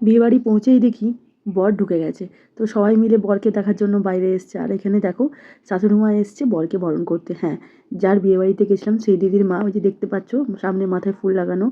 বিয়েবাড়ি পৌঁছেই দেখি বর ঢুকে গেছে। তো সবাই মিলে বরকে দেখার জন্য বাইরে এসছে। আর এখানে দেখো শাশুড়ি মা এসছে বরকে বরণ করতে। হ্যাঁ যার বিয়েবাড়িতে গেছিলাম, সেই দিদির মা, ওই যে দেখতে পাচ্ছ, সামনে মাথায় ফুল লাগানো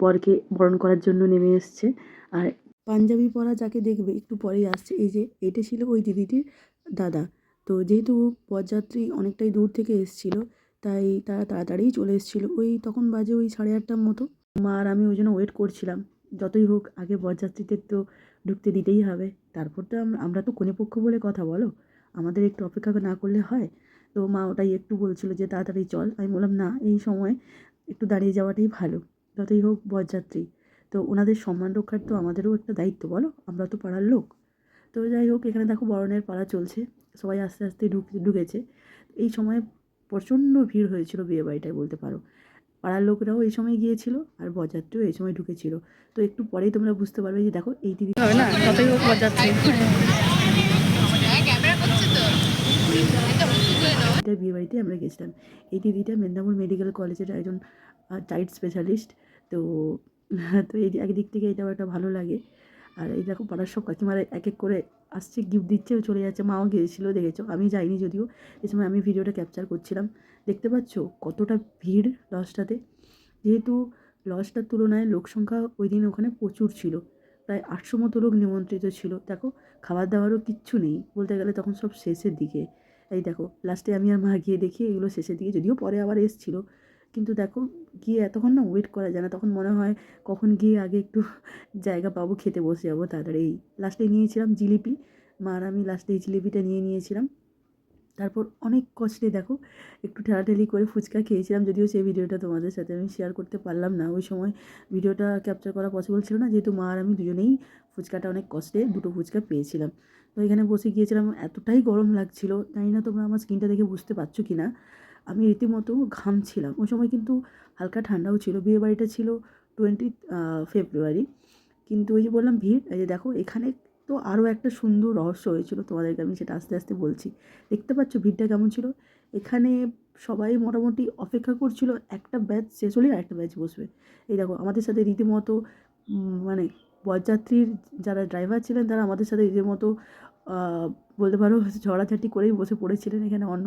বরকে বরণ করার জন্য নেমে এসছে। আর পাঞ্জাবি পরা যাকে দেখবে, একটু পরেই আসছে। এই যে, এটা ছিল ওই দিদিটির দাদা। তো যেহেতু বরযাত্রী অনেকটাই দূর থেকে এসেছিল, তাই তারা তাড়াতাড়িই চলে এসেছিল। ওই তখন বাজে ওই সাড়ে আটটার মতো। মা আর আমি ওই জন্য ওয়েট করছিলাম। যতই হোক আগে বরযাত্রীদের তো ঢুকতে দিতেই হবে। তারপর তো আমরা তো কনেপক্ষ বলে কথা বলো। আমাদের একটু অপেক্ষা না করলে হয়। তো মা ওটাই একটু বলছিল যে, তাড়াতাড়ি চল। আমি বললাম, না, এই সময় একটু দাঁড়িয়ে যাওয়াটাই ভালো। যতই হোক বরযাত্রী। তো ওনাদের সম্মান রক্ষার তো আমাদেরও একটা দায়িত্ব, বলো? আমরা তো পাড়ার লোক। তো যাই হোক, এখানে দেখো বরণের পাড়া চলছে। সবাই আস্তে আস্তে ঢুক, ঢুকেছে। এই সময় প্রচণ্ড ভিড় হয়েছিল বিয়ে বাড়িটায়, বলতে পারো। পাড়ার লোকরাও এই সময় গিয়েছিল আর বরযাত্রীও এই সময় ঢুকেছিল। তো একটু পরেই তোমরা বুঝতে পারবে যে দেখো এই দিদি হবে না? হোক বরযাত্রী এটা বিয়ে বাড়িতে আমরা গেছিলাম। এই দিদিটা মেদিনীপুর মেডিকেল কলেজের একজন চাইল্ড স্পেশালিস্ট তো তো এই একদিক থেকে এটাও একটা ভালো লাগে। আর এই দেখো পাড়ার সব কাকিমারা এক এক করে আসছে গিফট দিচ্ছে চলে যাচ্ছে, মাও গিয়েছিল, দেখেছ? আমি যাইনি যদিও, এই সময় আমি ভিডিওটা ক্যাপচার করছিলাম। দেখতে পাচ্ছ কতটা ভিড় লজটাতে যেহেতু লজটার তুলনায় লোক সংখ্যা ওই দিন ওখানে প্রচুর ছিল। প্রায় আটশো মতো লোক নিমন্ত্রিত ছিল। দেখো খাবার দাবারও কিচ্ছু নেই। বলতে গেলে তখন সব শেষের দিকে। এই দেখো লাস্টে আমি আর মা গিয়ে দেখি, এগুলো শেষের দিকে, যদিও পরে আবার এসছিলো। কিন্তু দেখো গিয়ে এতক্ষণ না ওয়েট করা যায় না, তখন মনে হয় কখন গিয়ে আগে একটু জায়গা পাবো, খেতে বসে যাব তাড়াতাড়ি এই লাস্টে নিয়েছিলাম জিলিপি, মা আর আমি লাস্টে এই জিলিপিটা নিয়ে নিয়েছিলাম। তারপর অনেক কষ্টে দেখো, একটু ঠেলাঠেলি করে ফুচকা খেয়েছিলাম, যদিও সেই ভিডিওটা তোমাদের সাথে আমি শেয়ার করতে পারলাম না। ওই সময় ভিডিওটা ক্যাপচার করা পসিবল ছিল না, যেহেতু মা আর আমি দুজনেই ফুচকাটা অনেক কষ্টে দুটো ফুচকা পেয়েছিলাম। তো এখানে বসে গিয়েছিলাম, এতটাই গরম লাগছিল, জানি না তোমরা আমার স্কিনটা দেখে বুঝতে পারছ কি না আমি রীতিমতো ঘামছিলাম ওই সময় কিন্তু হালকা ঠান্ডাও ছিল বিয়ে বাড়িটা ছিল টোয়েন্টি ফেব্রুয়ারি। কিন্তু ওই যে বললাম ভিড়, এই যে দেখো, এখানে তো আরও একটা সুন্দর রহস্য হয়েছিল তোমাদেরকে আমি সেটা আস্তে আস্তে বলছি। দেখতে পাচ্ছ ভিড়টা কেমন ছিল? এখানে সবাই মোটামুটি অপেক্ষা করছিল, একটা ব্যাচ শেষ হলেই আরেকটা ব্যাচ বসবে। এই দেখো, আমাদের সাথে রীতিমতো মানে বরযাত্রীর যারা ড্রাইভার ছিলেন তারা আমাদের সাথে রীতিমতো বলতে পারো ঝড়াঝাটি করেই বসে পড়েছিলেন এখানে অন্য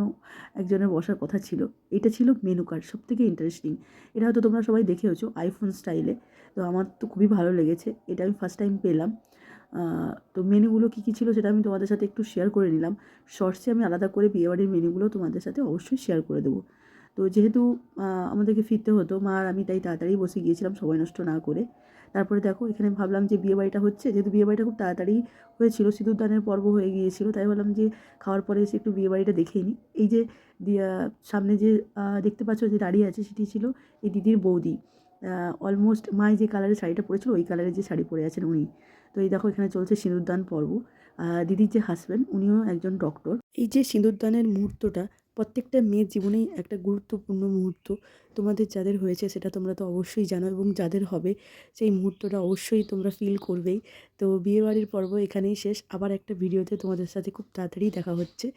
একজনের বসার কথা ছিল। এটা ছিল মেনু কার্ড সব থেকে ইন্টারেস্টিং এটা হয়তো তোমরা সবাই দেখেওছো আইফোন স্টাইলে তো আমার তো খুবই ভালো লেগেছে, এটা আমি ফার্স্ট টাইম পেলাম। তো মেনুগুলো কী কী ছিল সেটা আমি তোমাদের সাথে একটু শেয়ার করে নিলাম। শর্টসে আমি আলাদা করে বিয়েবাড়ির মেনুগুলো তোমাদের সাথে অবশ্যই শেয়ার করে দেবো। তো যেহেতু আমাদেরকে ফিরতে হতো, মা আর আমি তাই তাড়াতাড়ি বসে গিয়েছিলাম, সময় নষ্ট না করে। তারপরে দেখো এখানে ভাবলাম যে বিয়ে বাড়িটা হচ্ছে, যেহেতু বিয়ে বাড়িটা খুব তাড়াতাড়ি হয়েছিল, সিঁদুরদানের পর্ব হয়ে গিয়েছিল, তাই ভাবলাম যে খাওয়ার পরে এসে একটু বিয়ে বাড়িটা দেখেই নিই। এই যে সামনে যে দেখতে পাচ্ছ যে দাঁড়িয়ে আছে সেটি ছিল এই দিদির বৌদি। অলমোস্ট মাই যে কালারের শাড়িটা পরেছিল, ওই কালারের যে শাড়ি পরে আছেন উনি। তো এই দেখো এখানে চলছে সিঁদুরদান পর্ব। দিদির যে হাজব্যান্ড উনিও একজন ডক্টর এই যে সিঁদুরদানের মুহূর্তটা প্রত্যেকটা মেয়ের জীবনেই একটা গুরুত্বপূর্ণ মুহূর্ত তোমাদের যাদের হয়েছে সেটা তোমরা তো অবশ্যই জানো এবং যাদের হবে সেই মুহূর্তটা অবশ্যই তোমরা ফিল করবেই। তো বিয়েবাড়ির পর্ব এখানেই শেষ। আবার একটা ভিডিওতে তোমাদের সাথে খুব তাড়াতাড়ি দেখা হচ্ছে।